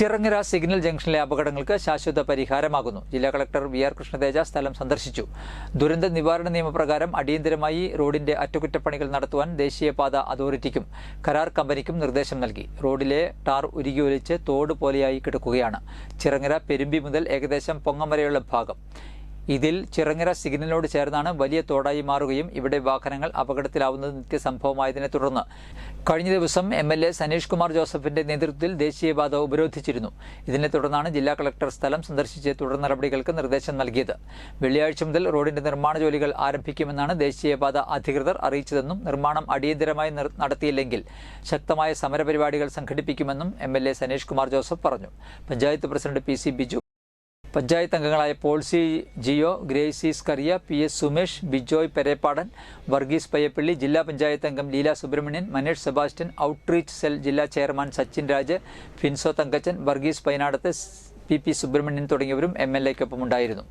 Chirangara signal ജംഗ്ഷനിലെ അപകടങ്ങൾക്ക് ശാശ്വത പരിഹാരമാകുന്നു. ജില്ലാ കളക്ടർ വി ആർ കൃഷ്ണതേജ സ്ഥലം സന്ദർശിച്ചു. ദുരന്ത നിവാരണ നിയമപ്രകാരം അടിയന്തരമായി റോഡിന്റെ അറ്റകുറ്റപ്പണികൾ നടത്തുവാൻ ദേശീയപാത അതോറിറ്റിക്കും കരാർ കമ്പനിക്കും നിർദ്ദേശം നൽകി. റോഡിലെ ടാർ ഉരുകിയൊലിച്ച് തോട് പോലെയായി കിടക്കുകയാണ്. ചിറങ്ങര പെരുമ്പി മുതൽ ഏകദേശം പൊങ്ങം വരെയുള്ള ഭാഗം. ഇതിൽ ചിറങ്ങര സിഗ്നലിനോട് ചേർന്നാണ് വലിയ തോടായി മാറുകയും ഇവിടെ വാഹനങ്ങൾ അപകടത്തിലാവുന്നത് നിത്യസംഭവമായതിനെ തുടർന്ന്. കഴിഞ്ഞ ദിവസം M L A Saneesh Kumar ജോസഫിന്റെ നേതൃത്വത്തിൽ ദേശീയപാത ഉപരോധിച്ചിരുന്നു. ഇതിനെ തുടർന്നാണ് ജില്ലാ കളക്ടർ സ്ഥലം സന്ദർശിച്ച് തുടർ നടപടികൾക്ക് നിർദ്ദേശം നൽകിയത്. വെള്ളിയാഴ്ച മുതൽ റോഡിന്റെ നിർമ്മാണ ജോലികൾ ആരംഭിക്കുമെന്നാണ് ദേശീയപാത അധികൃതർ അറിയിച്ചതെന്നും നിർമ്മാണം അടിയന്തരമായി നടത്തിയില്ലെങ്കിൽ ശക്തമായ സമരപരിപാടികൾ സംഘടിപ്പിക്കുമെന്നും M L A Saneesh Kumar Joseph പറഞ്ഞു. Panchayat president P C Biju panchayat അംഗങ്ങളായ പോൾസി ജിയോ ഗ്രേസി സ്കറിയ പി എസ് സുമേഷ് ബിജോയ് പെരേപ്പാടൻ വർഗീസ് പയ്യപ്പള്ളി ജില്ലാ പഞ്ചായത്ത് അംഗം ലീല സുബ്രഹ്മണ്യൻ മനേഷ് സെബാസ്റ്റ്യൻ ഔട്ട്റീച്ച് സെൽ ജില്ലാ chairman Sachin Raj Finso Thankachan Varghese Painadath P P Subramanian തുടങ്ങിയവരും എം എൽ എക്കൊപ്പം ഉണ്ടായിരുന്നു.